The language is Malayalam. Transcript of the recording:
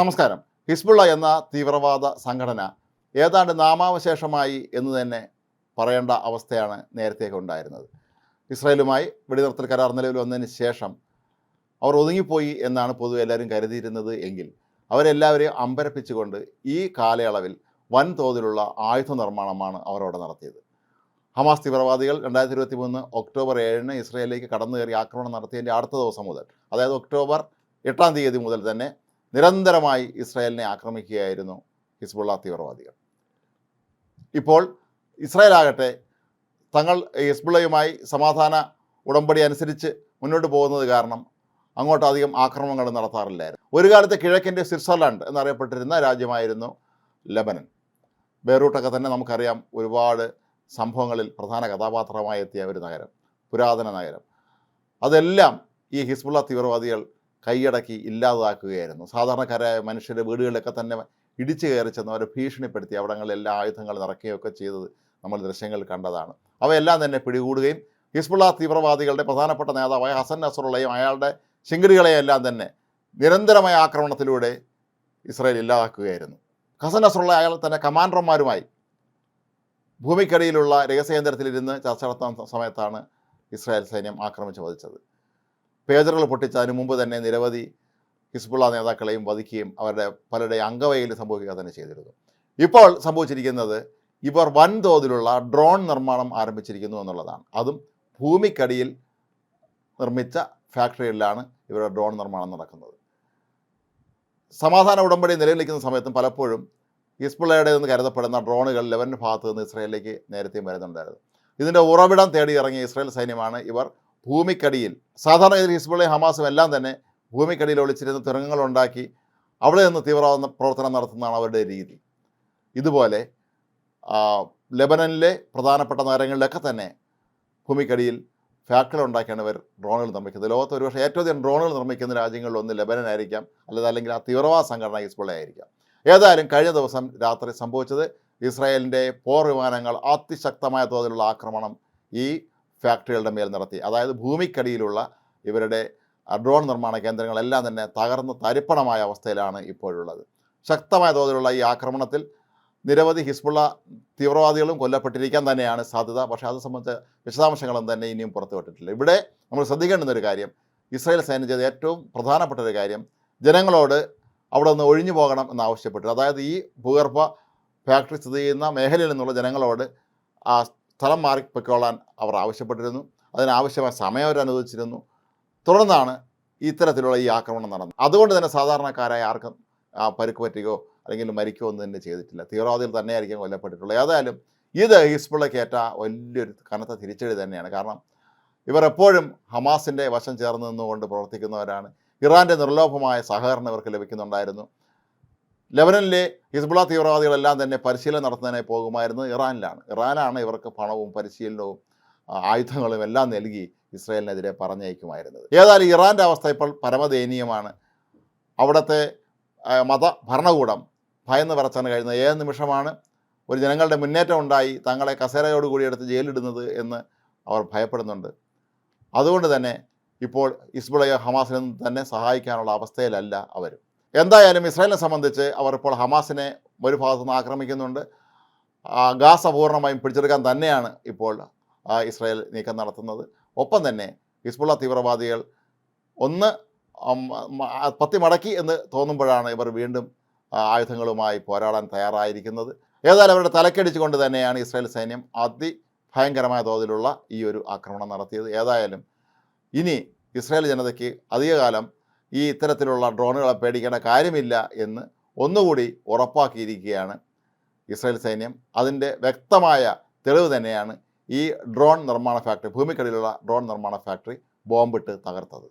നമസ്കാരം. ഹിസ്ബുള്ള എന്ന തീവ്രവാദ സംഘടന ഏതാണ്ട് നാമാവശേഷമായി എന്ന് തന്നെ പറയേണ്ട അവസ്ഥയാണ് നേരത്തേക്ക് ഉണ്ടായിരുന്നത്. ഇസ്രായേലുമായി വെടിനിർത്തൽ കരാർ നിലവിൽ വന്നതിന് ശേഷം അവർ ഒതുങ്ങിപ്പോയി എന്നാണ് പൊതുവെ എല്ലാവരും കരുതിയിരുന്നത് എങ്കിൽ അവരെല്ലാവരെയും അമ്പരപ്പിച്ചുകൊണ്ട് ഈ കാലയളവിൽ വൻതോതിലുള്ള ആയുധ നിർമ്മാണമാണ് അവർ അവിടെ നടത്തിയത്. ഹമാസ് തീവ്രവാദികൾ രണ്ടായിരത്തി ഇരുപത്തി മൂന്ന് ഒക്ടോബർ ഏഴിന് ഇസ്രയേലിലേക്ക് കടന്നു കയറി ആക്രമണം നടത്തിയതിന്റെ അടുത്ത ദിവസം മുതൽ അതായത് ഒക്ടോബർ എട്ടാം തീയതി മുതൽ തന്നെ നിരന്തരമായി ഇസ്രായേലിനെ ആക്രമിക്കുകയായിരുന്നു ഹിസ്ബുള്ള തീവ്രവാദികൾ. ഇപ്പോൾ ഇസ്രായേൽ ആകട്ടെ തങ്ങൾ ഹിസ്ബുള്ളയുമായി സമാധാന ഉടമ്പടി അനുസരിച്ച് മുന്നോട്ട് പോകുന്നത് കാരണം അങ്ങോട്ട് അധികം ആക്രമണങ്ങൾ നടത്താറില്ലായിരുന്നു. ഒരു കാലത്ത് കിഴക്കിന്റെ സ്വിറ്റ്സർലാൻഡ് എന്നറിയപ്പെട്ടിരുന്ന രാജ്യമായിരുന്നു ലബനൻ. ബെയ്റൂട്ടൊക്കെ തന്നെ നമുക്കറിയാം ഒരുപാട് സംഭവങ്ങളിൽ പ്രധാന കഥാപാത്രമായി എത്തിയ ഒരു നഗരം പുരാതന നഗരം. അതെല്ലാം ഈ ഹിസ്ബുള്ള തീവ്രവാദികൾ കൈയടക്കി ഇല്ലാതാക്കുകയായിരുന്നു. സാധാരണക്കാരായ മനുഷ്യരുടെ വീടുകളിലൊക്കെ തന്നെ ഇടിച്ചു കയറി ചെന്ന് അവരെ ഭീഷണിപ്പെടുത്തി അവിടങ്ങളിൽ എല്ലാ ആയുധങ്ങൾ നിറയ്ക്കുകയൊക്കെ ചെയ്തത് നമ്മൾ ദൃശ്യങ്ങൾ കണ്ടതാണ്. അവയെല്ലാം തന്നെ പിടികൂടുകയും ഹിസ്ബുള്ള തീവ്രവാദികളുടെ പ്രധാനപ്പെട്ട നേതാവായ ഹസൻ നസറുള്ളയും അയാളുടെ ശിങ്കിടികളെയെല്ലാം തന്നെ നിരന്തരമായ ആക്രമണത്തിലൂടെ ഇസ്രായേൽ ഇല്ലാതാക്കുകയായിരുന്നു. ഹസൻ നസറുള്ള അയാൾ തന്നെ കമാൻഡർമാരുമായി ഭൂമിക്കടിയിലുള്ള രഹസ്യകേന്ദ്രത്തിലിരുന്ന് ചർച്ച നടത്തുന്ന സമയത്താണ് ഇസ്രായേൽ സൈന്യം ആക്രമിച്ചു വധിച്ചത്. പേജറുകൾ പൊട്ടിച്ച അതിനു മുമ്പ് തന്നെ നിരവധി ഹിസ്ബുള്ള നേതാക്കളെയും വധിക്കുകയും അവരുടെ പലരുടെ അംഗവൈകല്യം സംഭവിക്കുക തന്നെ ചെയ്തിരുന്നു. ഇപ്പോൾ സംഭവിച്ചിരിക്കുന്നത് ഇവർ വൻതോതിലുള്ള ഡ്രോൺ നിർമ്മാണം ആരംഭിച്ചിരിക്കുന്നു എന്നുള്ളതാണ്. അതും ഭൂമിക്കടിയിൽ നിർമ്മിച്ച ഫാക്ടറികളിലാണ് ഇവരുടെ ഡ്രോൺ നിർമ്മാണം നടക്കുന്നത്. സമാധാന ഉടമ്പടി നിലനിൽക്കുന്ന സമയത്തും പലപ്പോഴും ഹിസ്ബുള്ളയുടെ എന്ന് കരുതപ്പെടുന്ന ഡ്രോണുകൾ ലെവന്റെ ഭാഗത്ത് നിന്ന് ഇസ്രയേലിലേക്ക് നേരത്തെയും വരുന്നുണ്ടായിരുന്നു. ഇതിന്റെ ഉറവിടം തേടി ഇറങ്ങിയ ഇസ്രയേൽ സൈന്യമാണ് ഇവർ ഭൂമിക്കടിയിൽ സാധാരണ ഗതിയിൽ ഹിസ്ബുള്ള ഹമാസും എല്ലാം തന്നെ ഭൂമിക്കടിയിൽ ഒളിച്ചിരുന്ന് തുരങ്കങ്ങൾ ഉണ്ടാക്കി അവിടെ നിന്ന് തീവ്രവാദ പ്രവർത്തനം നടത്തുന്നതാണ് അവരുടെ രീതി. ഇതുപോലെ ലെബനനിലെ പ്രധാനപ്പെട്ട നഗരങ്ങളിലൊക്കെ തന്നെ ഭൂമിക്കടിയിൽ ഫാക്ടറികൾ ഉണ്ടാക്കിയാണ് ഇവർ ഡ്രോണുകൾ നിർമ്മിക്കുന്നത്. ലോകത്ത് ഒരുപക്ഷെ ഏറ്റവും അധികം ഡ്രോണുകൾ നിർമ്മിക്കുന്ന രാജ്യങ്ങളിൽ ഒന്ന് ലെബനൻ ആയിരിക്കാം അല്ലാതെ അല്ലെങ്കിൽ ആ തീവ്രവാദ സംഘടന ഹിസ്ബുള്ള ആയിരിക്കാം. ഏതായാലും കഴിഞ്ഞ ദിവസം രാത്രി സംഭവിച്ചത് ഇസ്രായേലിന്റെ പോർ വിമാനങ്ങൾ അതിശക്തമായ തോതിലുള്ള ആക്രമണം ഈ ഫാക്ടറികളുടെ മേൽ നടത്തി. അതായത് ഭൂമിക്കടിയിലുള്ള ഇവരുടെ ഡ്രോൺ നിർമ്മാണ കേന്ദ്രങ്ങളെല്ലാം തന്നെ തകർന്ന് തരിപ്പണമായ അവസ്ഥയിലാണ് ഇപ്പോഴുള്ളത്. ശക്തമായ തോതിലുള്ള ഈ ആക്രമണത്തിൽ നിരവധി ഹിസ്ബുള്ള തീവ്രവാദികളും കൊല്ലപ്പെട്ടിരിക്കാൻ തന്നെയാണ് സാധ്യത. പക്ഷേ അത് സംബന്ധിച്ച വിശദാംശങ്ങളും തന്നെ ഇനിയും പുറത്തുവിട്ടിട്ടില്ല. ഇവിടെ നമ്മൾ ശ്രദ്ധിക്കേണ്ടുന്ന ഒരു കാര്യം ഇസ്രായേൽ സൈന്യം ചെയ്ത ഏറ്റവും പ്രധാനപ്പെട്ട ഒരു കാര്യം ജനങ്ങളോട് അവിടെ നിന്ന് ഒഴിഞ്ഞു പോകണം എന്ന് ആവശ്യപ്പെട്ടു അതായത് ഈ ഭൂഗർഭ ഫാക്ടറി സ്ഥിതി ചെയ്യുന്ന മേഖലയിൽ നിന്നുള്ള ജനങ്ങളോട് ആ സ്ഥലം മാറിപ്പൊയ്ക്കോളാൻ അവർ ആവശ്യപ്പെട്ടിരുന്നു. അതിനാവശ്യമായ സമയം അവർ അനുവദിച്ചിരുന്നു. തുടർന്നാണ് ഇത്തരത്തിലുള്ള ഈ ആക്രമണം നടന്നത്. അതുകൊണ്ട് തന്നെ സാധാരണക്കാരായ ആർക്കും പരുക്ക് പറ്റുകയോ അല്ലെങ്കിൽ മരിക്കുകയോ ഒന്നും തന്നെ ചെയ്തിട്ടില്ല. തീവ്രവാദികൾ തന്നെയായിരിക്കും കൊല്ലപ്പെട്ടിട്ടുള്ളത്. ഏതായാലും ഇത് ഹിസ്ബുള്ളയ്ക്ക് ഏറ്റ വലിയൊരു കനത്ത തിരിച്ചടി തന്നെയാണ്. കാരണം ഇവർ എപ്പോഴും ഹമാസിന്റെ വശം ചേർന്ന് നിന്നുകൊണ്ട് പ്രവർത്തിക്കുന്നവരാണ്. ഇറാന്റെ നിർലോഭമായ സഹകരണം ഇവർക്ക് ലഭിക്കുന്നുണ്ടായിരുന്നു. ലെബനനിലെ ഹിസ്ബുള തീവ്രവാദികളെല്ലാം തന്നെ പരിശീലനം നടത്തുന്നതിനായി പോകുമായിരുന്നത് ഇറാനിലാണ്. ഇറാനാണ് ഇവർക്ക് പണവും പരിശീലനവും ആയുധങ്ങളും എല്ലാം നൽകി ഇസ്രായേലിനെതിരെ പറഞ്ഞയക്കുമായിരുന്നത്. ഏതായാലും ഇറാന്റെ അവസ്ഥ ഇപ്പോൾ പരമദയനീയമാണ്. അവിടുത്തെ മത ഭരണകൂടം ഭയന്ന് പറച്ചാൻ കഴിയുന്ന ഏത് നിമിഷമാണ് ഒരു ജനങ്ങളുടെ മുന്നേറ്റം ഉണ്ടായി തങ്ങളെ കസേരയോട് കൂടി എടുത്ത് ജയിലിടുന്നത് എന്ന് അവർ ഭയപ്പെടുന്നുണ്ട്. അതുകൊണ്ട് തന്നെ ഇപ്പോൾ ഇസ്ബുളയോ ഹമാസിനും തന്നെ സഹായിക്കാനുള്ള അവസ്ഥയിലല്ല അവർ എന്തായാലും ഇസ്രായേലിനെ സംബന്ധിച്ച് അവർ ഇപ്പോൾ ഹമാസിനെ ഒരു ഭാഗത്തു നിന്ന് ആക്രമിക്കുന്നുണ്ട്. ഗാസ പൂർണമായും പിടിച്ചെടുക്കാൻ തന്നെയാണ് ഇപ്പോൾ ഇസ്രായേൽ നീക്കം നടത്തുന്നത്. ഒപ്പം തന്നെ ഹിസ്ബുള്ള തീവ്രവാദികൾ ഒന്ന് പത്തി മടക്കി എന്ന് തോന്നുമ്പോഴാണ് ഇവർ വീണ്ടും ആയുധങ്ങളുമായി പോരാടാൻ തയ്യാറായിരിക്കുന്നത്. ഏതായാലും അവരുടെ തലക്കടിച്ചുകൊണ്ട് തന്നെയാണ് ഇസ്രായേൽ സൈന്യം അതിഭയങ്കരമായ തോതിലുള്ള ഈ ഒരു ആക്രമണം നടത്തിയത്. ഏതായാലും ഇനി ഇസ്രായേൽ ജനതയ്ക്ക് അധികകാലം ഈ ഇത്തരത്തിലുള്ള ഡ്രോണുകളെ പേടിക്കേണ്ട കാര്യമില്ല എന്ന് ഒന്നുകൂടി ഉറപ്പാക്കിയിരിക്കുകയാണ് ഇസ്രായേൽ സൈന്യം. അതിന്റെ വ്യക്തമായ തെളിവ് തന്നെയാണ് ഈ ഡ്രോൺ നിർമ്മാണ ഫാക്ടറി ഭൂമിക്കടിയിലുള്ള ഡ്രോൺ നിർമ്മാണ ഫാക്ടറി ബോംബിട്ട് തകർത്തത്.